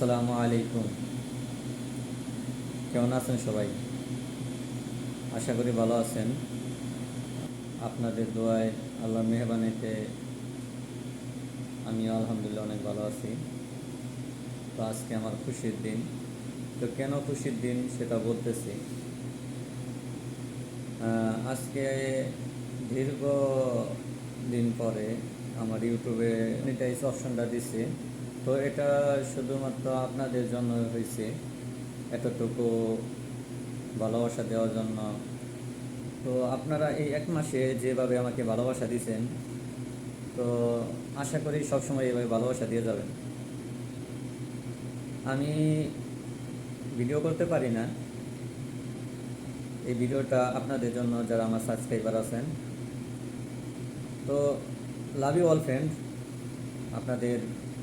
আসসালামু আলাইকুম। কেমন আছেন সবাই? আশা করি ভালো আছেন। আপনাদের দোয়ায় আল্লাহ মেহরবানিতে আমিও আলহামদুলিল্লাহ অনেক ভালো আছি। তো আজকে আমার খুশির দিন। তো কেন খুশির দিন সেটা বলতেছি। আজকে দীর্ঘ দিন পরে আমার ইউটিউবে মনিটাইজ অপশনটা দিছে। তো এটা শুধুমাত্র আপনাদের জন্য হয়েছে, এতটুকু ভালোবাসা দেওয়ার জন্য। তো আপনারা এই এক মাসে যেভাবে আমাকে ভালোবাসা দিয়েছেন, তো আশা করি সবসময় এভাবে ভালোবাসা দিয়ে যাবেন। আমি ভিডিও করতে পারি না। এই ভিডিওটা আপনাদের জন্য যারা আমার সাবস্ক্রাইবার আছেন। তো লাভ ইউ অল ফ্রেন্ড। আপনাদের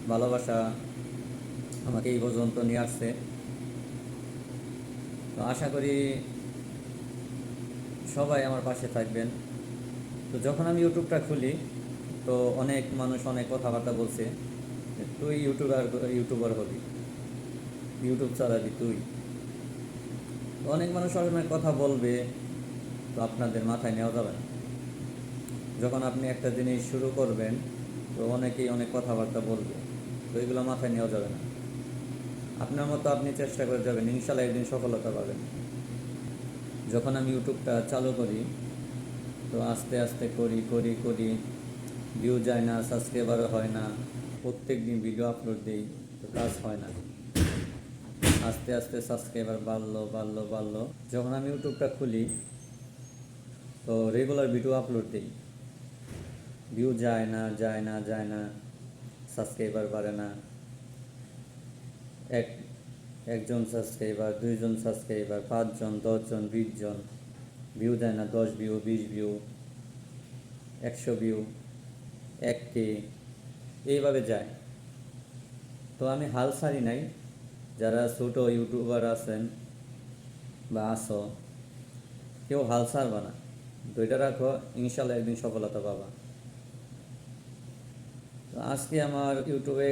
ভালোবাসা আমাকে এই পর্যন্ত নিয়ে আসছে। তো আশা করি সবাই আমার পাশে থাকবেন। তো যখন আমি ইউটিউবটা খুলি, তো অনেক মানুষ অনেক কথাবার্তা বলছে তুই ইউটিউবার ইউটিউবার হবি। ইউটিউব চালাবি তুই। অনেক মানুষ অনেক কথা বলবে, তো আপনাদের মাথায় নেওয়া যাবে না। যখন আপনি একটা জিনিস শুরু করবেন, তো অনেকেই অনেক কথাবার্তা বলবে। তো এগুলো মাথায় নেওয়া যাবে না। আপনার মতো আপনি চেষ্টা করে যাবেন ইনশাল্লাহ একদিন সফলতা পাবেন। যখন আমি ইউটিউবটা চালু করি, তো আস্তে আস্তে করি করি করি ভিউ যায় না সাবস্ক্রাইবারও হয় না প্রত্যেক দিন ভিডিও আপলোড দিই, তো কাজ হয় না। আস্তে আস্তে সাবস্ক্রাইবার বাড়লো বাড়লো বাড়লো। যখন আমি ইউটিউবটা খুলি, তো রেগুলার ভিডিও আপলোড দিই। ভিউ যায় না যায় না যায় না। সাবস্ক্রাইবার বাড়ে না। এক, একজন সাবস্ক্রাইবার দুইজন সাবস্ক্রাইবার পাঁচজন, দশজন, বিশজন ভিউ দেয় না, দশ ভিউ বিশ ভিউ একশো ভিউ এক কে এইভাবে যায়। তো আমি হাল ছাড়ি নাই। যারা ছোটো ইউটিউবার আছেন বা আসো কেউ হাল ছাড়বা না। দুইটা রাখো, ইনশাল্লাহ একদিন সফলতা পাবা। তো আজকে আমার ইউটিউবে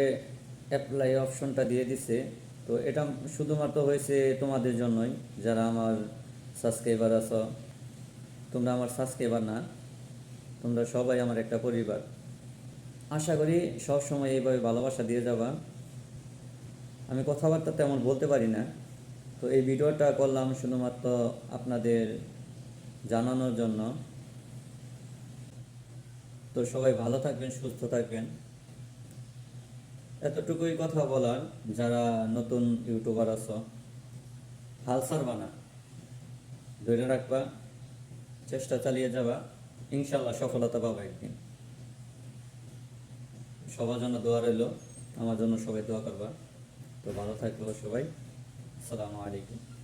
অ্যাপ্লাই অপশনটা দিয়ে দিছে। তো এটা শুধুমাত্র হয়েছে তোমাদের জন্যই, যারা আমার সাবস্ক্রাইবার আছো। তোমরা আমার সাবস্ক্রাইবার না, তোমরা সবাই আমার একটা পরিবার। আশা করি সব সময় এইভাবে ভালোবাসা দিয়ে যাবা। আমি কথাবার্তা তেমন বলতে পারি না। তো এই ভিডিওটা করলাম শুধুমাত্র আপনাদের জানানোর জন্য। তো সবাই ভালো থাকবেন, সুস্থ থাকবেন। এতটুকুই কথা বলার, যারা নতুন ইউটিউবার আছো হাল বানা ধরে রাখবা, চেষ্টা চালিয়ে যাবা ইনশাল্লাহ সফলতা পাবা একদিন। সবার জন্য দোয়া রইল, আমার জন্য সবাই দোয়া করবা। তো ভালো থাকব সবাই। আসসালামু আলাইকুম।